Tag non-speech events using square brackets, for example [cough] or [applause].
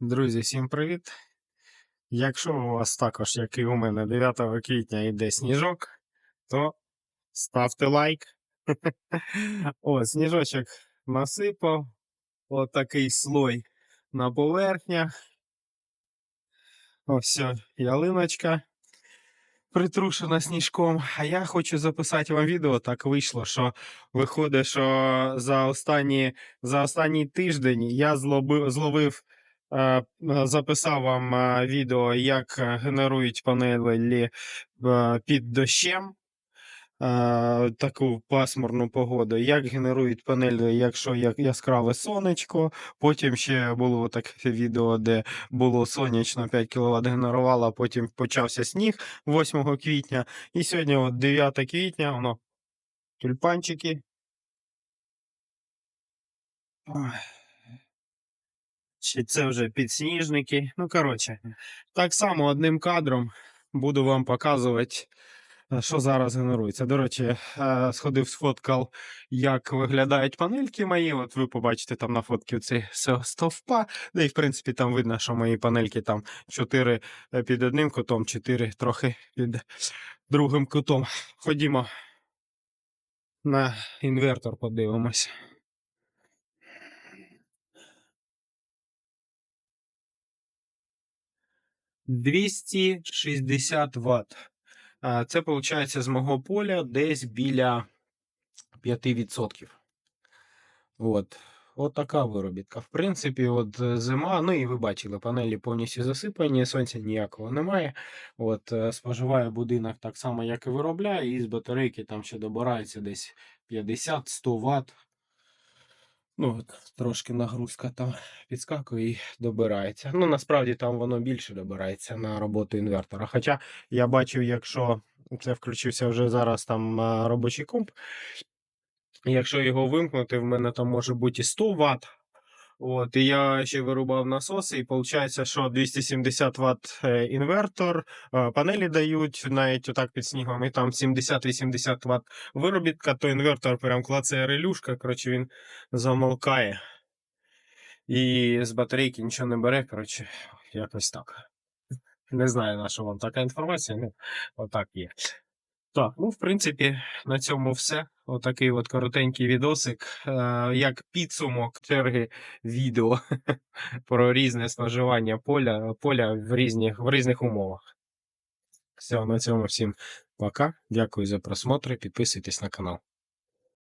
Друзі, всім привіт! Якщо у вас також, як і у мене, 9 квітня йде сніжок, то ставте лайк. [laughs] О, сніжочок насипав. Отакий слой на поверхнях. Ось ялиночка притрушена сніжком. А я хочу записати вам відео. Так вийшло, що виходить, що за останні, за останній тиждень я злобив, зловив. Е, Записав вам е, відео, як е, генерують панелі під дощем. Таку пасмурну погоду, як генерують панелі, якщо яскраве сонечко. Потім ще було таке відео, де було сонячно 5 кВт генерувало, а потім почався сніг 8 квітня. І сьогодні, от 9 квітня, воно тюльпанчики. Ой. Чи це вже підсніжники? Ну, коротше, так само одним кадром буду вам показувати, е, що зараз генерується. До речі, е, сходив, сфоткав, як виглядають панельки мої. От ви побачите там на фотці ці стовпа. Да і в принципі там видно, що мої панельки там 4 під одним кутом, 4 трохи під другим кутом. Ходімо на інвертор, подивимось. Двісті шістдесят Вт. Це виходить з мого поля десь біля 5%. От. От така виробітка. В принципі, от е, зима, ну і ви бачили, панелі повністю засипані, сонця ніякого немає. От е, споживає будинок так само, як і виробляє, і з батарейки там ще добирається десь 50-100 Вт. Ну, от, трошки нагрузка там підскакує і добирається. Ну, насправді там воно більше добирається на роботу інвертора. Хоча я бачив, якщо це включився вже зараз там робочий комп, якщо його вимкнути, в мене там може бути і 100 Вт. От, і я ще вирубав насоси, і виходить, що 270 Вт е, інвертор, е, панелі дають навіть отак під снігом, і там 70-80 Вт виробітка, то інвертор прям клацає релюшка, коротше, він замолкає. І з батарейки нічого не бере, коротше, якось так. Не знаю, на що вам така інформація, ну, отак є. Так, ну, в принципі, на цьому все. Отакий от коротенький відосик, е, як підсумок черги відео [laughs] про різне споживання поля, поля в різних, в різних умовах. Все, на цьому всім пока. Дякую за просмотр. Підписуйтесь на канал.